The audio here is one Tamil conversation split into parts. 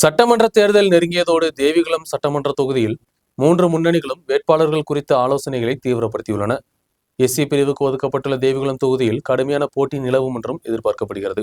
சட்டமன்ற தேர்தல் நெருங்கியதோடு தேவிகுளம் சட்டமன்ற தொகுதியில் மூன்று முன்னணிகளும் வேட்பாளர்கள் குறித்த ஆலோசனைகளை தீவிரப்படுத்தியுள்ளன. எஸ்சி பிரிவுக்கு ஒதுக்கப்பட்டுள்ள தேவிகுளம் தொகுதியில் கடுமையான போட்டி நிலவும் என்றும் எதிர்பார்க்கப்படுகிறது.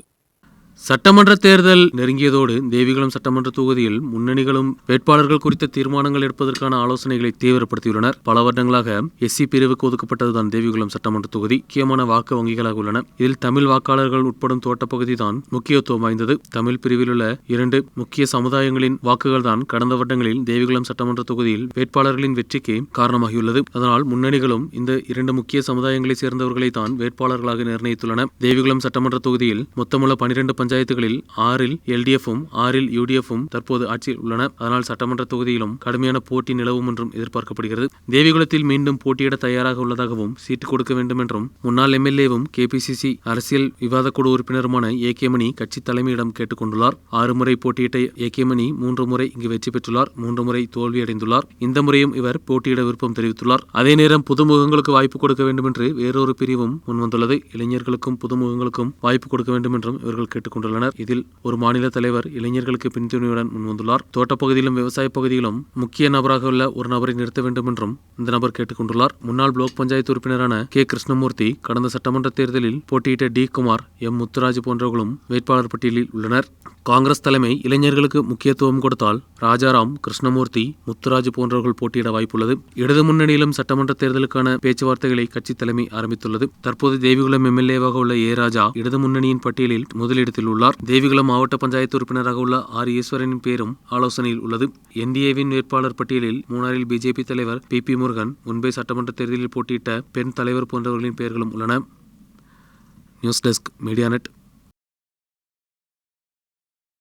சட்டமன்ற தேர்தல் நெருங்கியதோடு தேவிகுளம் சட்டமன்ற தொகுதியில் முன்னணிகளும் வேட்பாளர்கள் குறித்த தீர்மானங்கள் எடுப்பதற்கான ஆலோசனைகளை தீவிரப்படுத்தியுள்ளனர். பல வருடங்களாக எஸ்சி பிரிவுக்கு ஒதுக்கப்பட்டதுதான் தேவிகுளம் சட்டமன்ற தொகுதி. முக்கியமான வாக்கு வங்கிகளாக உள்ளன. இதில் தமிழ் வாக்காளர்கள் உட்படும் தோட்டப்பகுதி தான் முக்கியத்துவம் வாய்ந்தது. தமிழ் பிரிவில் உள்ள இரண்டு முக்கிய சமுதாயங்களின் வாக்குகள் தான் கடந்த வருடங்களில் தேவிகுளம் சட்டமன்ற தொகுதியில் வேட்பாளர்களின் வெற்றிக்கு காரணமாகியுள்ளது. அதனால் முன்னணிகளும் இந்த இரண்டு முக்கிய சமுதாயங்களைச் சேர்ந்தவர்களை தான் வேட்பாளர்களாக நிர்ணயித்துள்ளன. தேவிகுளம் சட்டமன்ற தொகுதியில் மொத்தமுள்ள பனிரெண்டு பஞ்சாயத்துகளில் ஆறில் எல்டிஎஃப்பும் ஆறில் யுடிஎஃப்பும் தற்போது ஆட்சியில் உள்ளன. அதனால் சட்டமன்ற தொகுதியிலும் கடுமையான போட்டி நிலவும் என்றும் எதிர்பார்க்கப்படுகிறது. தேவிகுளத்தில் மீண்டும் போட்டியிட தயாராக உள்ளதாகவும் சீட்டு கொடுக்க வேண்டும் என்றும் முன்னாள் எம்எல்ஏவும் கேபிசிசி அரசியல் விவாதக் குழு உறுப்பினருமான ஏ கே மணி கட்சி தலைமையிடம் கேட்டுக் கொண்டுள்ளார் ஆறு முறை போட்டியிட்ட ஏ கே மணி மூன்று முறை இங்கு வெற்றி பெற்றுள்ளார். மூன்று முறை தோல்வியடைந்துள்ளார். இந்த முறையும் இவர் போட்டியிட விருப்பம் தெரிவித்துள்ளார். அதே நேரம் புதுமுகங்களுக்கு வாய்ப்பு கொடுக்க வேண்டும் என்று வேறொரு பிரிவும் முன்வந்துள்ளது. இளைஞர்களுக்கும் புதுமுகங்களுக்கும் வாய்ப்பு கொடுக்க வேண்டும் என்றும் இவர்கள் கேட்டுக் கொண்டுள்ளனர் இதில் ஒரு மாநில தலைவர் இளைஞர்களுக்கு பின்துணையுடன் முன்வந்துள்ளார். தோட்டப்பகுதியிலும் விவசாய பகுதியிலும் முக்கிய நபராக உள்ள ஒரு நபரை நிறுத்த வேண்டும் என்றும் இந்த நபர் கேட்டுக்கொண்டுள்ளார். முன்னாள் பிளாக் பஞ்சாயத்து உறுப்பினரான கே. கிருஷ்ணமூர்த்தி கடந்த சட்டமன்ற தேர்தலில் போட்டியிட்ட டி. குமார் எம். முத்துராஜ் போன்றவர்களும் வேட்பாளர் பட்டியலில் உள்ளனர். காங்கிரஸ் தலைமை இளைஞர்களுக்கு முக்கியத்துவம் கொடுத்தால் ராஜாராம் கிருஷ்ணமூர்த்தி முத்துராஜ் போன்றவர்கள் போட்டியிட வாய்ப்புள்ளது. இடது முன்னணியிலும் சட்டமன்ற தேர்தலுக்கான பேச்சுவார்த்தைகளை கட்சி தலைமை ஆரம்பித்துள்ளது. தற்போது தேவிகுளம் எம்எல்ஏவாக உள்ள ஏ. ராஜா இடது முன்னணியின் பட்டியலில் முதலிடத்தில் உள்ளார். தேவிகுளம் மாவட்ட பஞ்சாயத்து உறுப்பினராக உள்ள ஆர். ஈஸ்வரனின் பேரும் ஆலோசனையில் உள்ளது. என்டிஏவின் வேட்பாளர் பட்டியலில் மூணாரில் பிஜேபி தலைவர் பி. பி. முருகன் முன்பே சட்டமன்ற தேர்தலில் போட்டியிட்ட பெண் தலைவர் போன்றவர்களின் பெயர்களும் உள்ளன. News Desk Media Net.